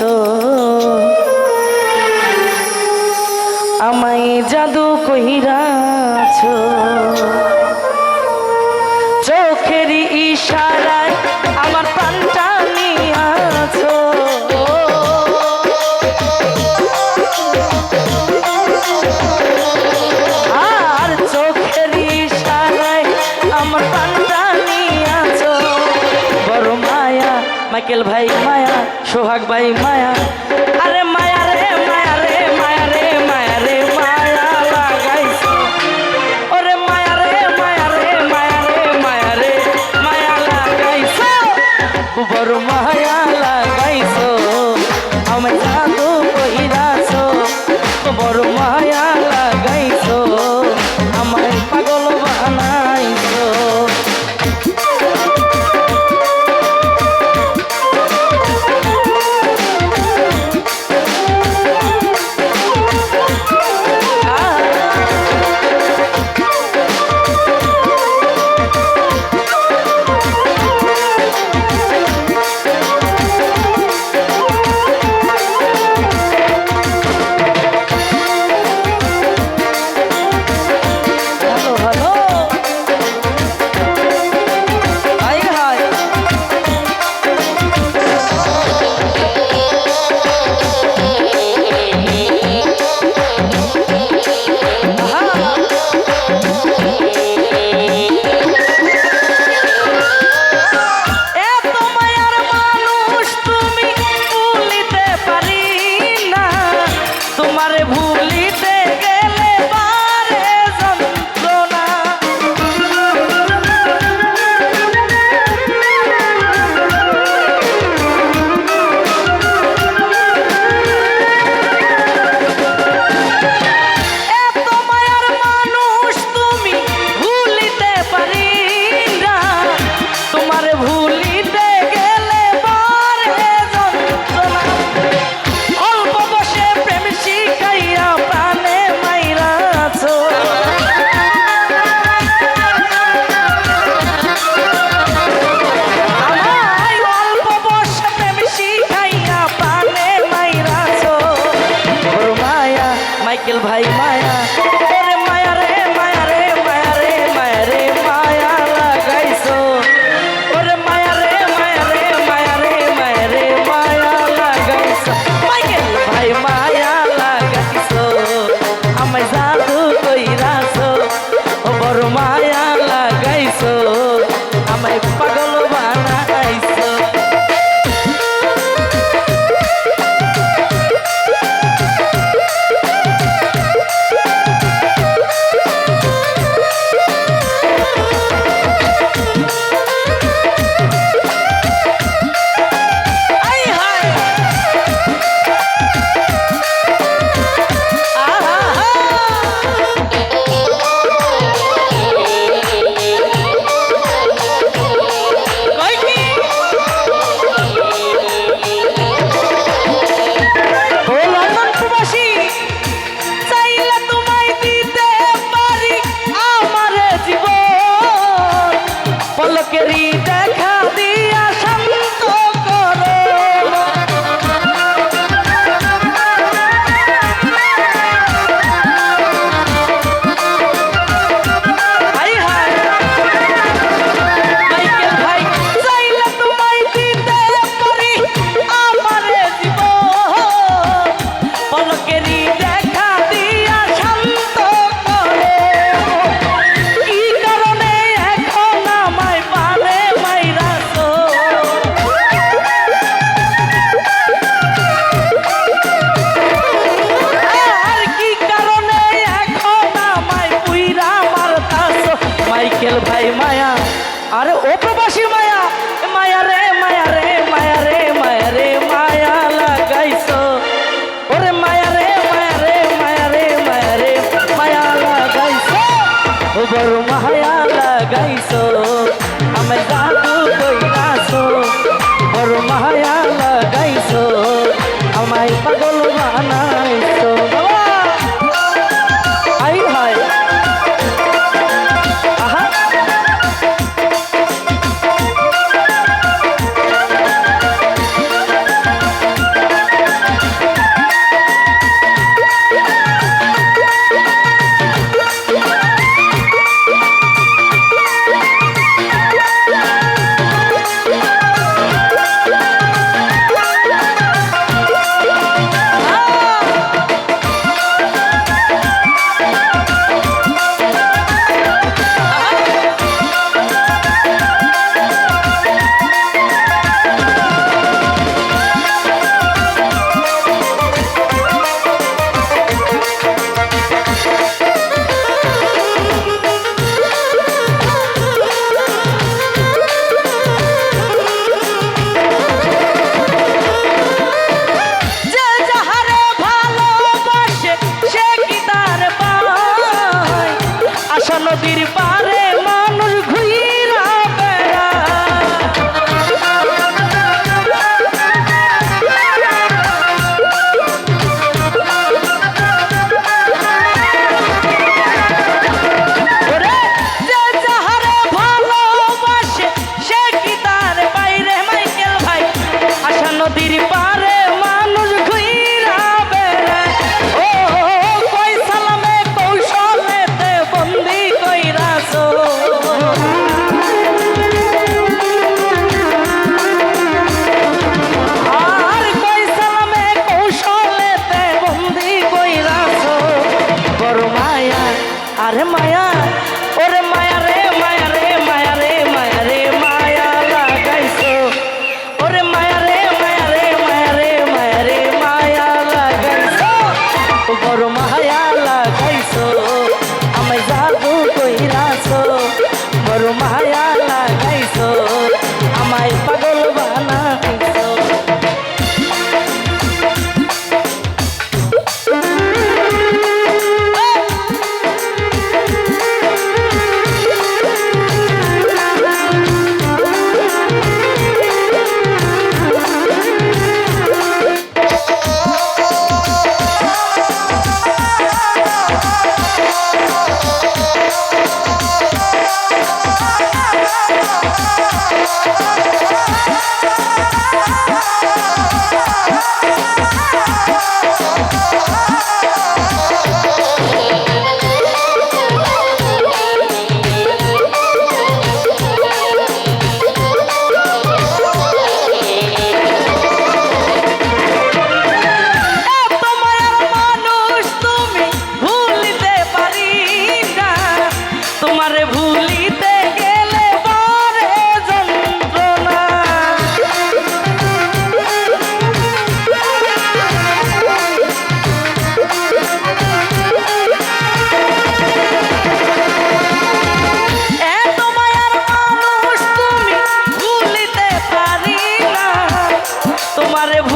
তো। আমায় জাদু কহিরাছ। চোখের ইশারায় আমার প্রাণটা নিয়াছো। আর চোখের ইশারায় আমার প্রাণটা নিয়াছো। বড় মায়া, মাইকেল ভাই মায়া সোহাগ ভাই মায়া arriba.